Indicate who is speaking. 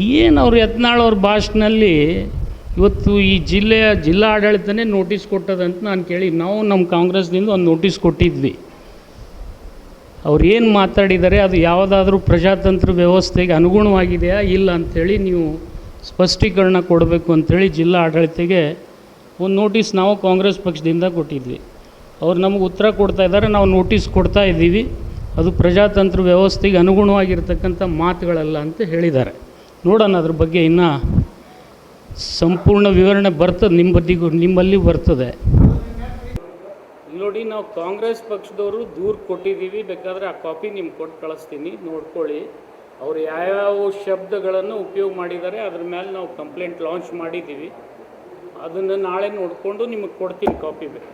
Speaker 1: ಏನು ಅವ್ರು ಯತ್ನಾಳವ್ರ ಅವ್ರ ಭಾಷಣದಲ್ಲಿ ಇವತ್ತು ಈ ಜಿಲ್ಲೆಯ ಜಿಲ್ಲಾ ಆಡಳಿತನೇ ನೋಟಿಸ್ ಕೊಟ್ಟದಂತ ನಾನು ಕೇಳಿ, ನಾವು ನಮ್ಮ ಕಾಂಗ್ರೆಸ್ದಿಂದ ಒಂದು ನೋಟಿಸ್ ಕೊಟ್ಟಿದ್ವಿ. ಅವ್ರು ಏನು ಮಾತಾಡಿದ್ದಾರೆ ಅದು ಯಾವುದಾದ್ರೂ ಪ್ರಜಾತಂತ್ರ ವ್ಯವಸ್ಥೆಗೆ ಅನುಗುಣವಾಗಿದೆಯಾ ಇಲ್ಲ ಅಂಥೇಳಿ ನೀವು ಸ್ಪಷ್ಟೀಕರಣ ಕೊಡಬೇಕು ಅಂಥೇಳಿ ಜಿಲ್ಲಾ ಆಡಳಿತಗೆ ಒಂದು ನೋಟಿಸ್ ನಾವು ಕಾಂಗ್ರೆಸ್ ಪಕ್ಷದಿಂದ ಕೊಟ್ಟಿದ್ವಿ. ಅವ್ರು ನಮಗೆ ಉತ್ತರ ಕೊಡ್ತಾ ಇದ್ದಾರೆ ನಾವು ನೋಟಿಸ್ ಕೊಡ್ತಾ ಇದ್ದೀವಿ. ಅದು ಪ್ರಜಾತಂತ್ರ ವ್ಯವಸ್ಥೆಗೆ ಅನುಗುಣವಾಗಿರ್ತಕ್ಕಂಥ ಮಾತುಗಳಲ್ಲ ಅಂತ ಹೇಳಿದ್ದಾರೆ. ನೋಡೋಣ ಅದ್ರ ಬಗ್ಗೆ ಇನ್ನೂ ಸಂಪೂರ್ಣ ವಿವರಣೆ ಬರ್ತದೆ ನಿಮ್ಮ ಬದಿಗೂ, ನಿಮ್ಮಲ್ಲಿ ಬರ್ತದೆ. ನೋಡಿ, ನಾವು ಕಾಂಗ್ರೆಸ್ ಪಕ್ಷದವರು ದೂರು ಕೊಟ್ಟಿದ್ದೀವಿ. ಬೇಕಾದರೆ ಆ ಕಾಪಿ ನಿಮ್ಗೆ ಕೊಟ್ಟು ಕಳಿಸ್ತೀನಿ. ನೋಡ್ಕೊಳ್ಳಿ. ಅವರು ಯಾವ್ಯಾವ ಶಬ್ದಗಳನ್ನು ಉಪಯೋಗ ಮಾಡಿದ್ದಾರೆ, ಅದ್ರ ಮೇಲೆ ನಾವು ಕಂಪ್ಲೇಂಟ್ ಲಾಂಚ್ ಮಾಡಿದ್ದೀವಿ. ಅದನ್ನು ನಾಳೆ ನೋಡಿಕೊಂಡು ನಿಮಗೆ ಕೊಡ್ತೀನಿ ಕಾಪಿ ಬೇಕು.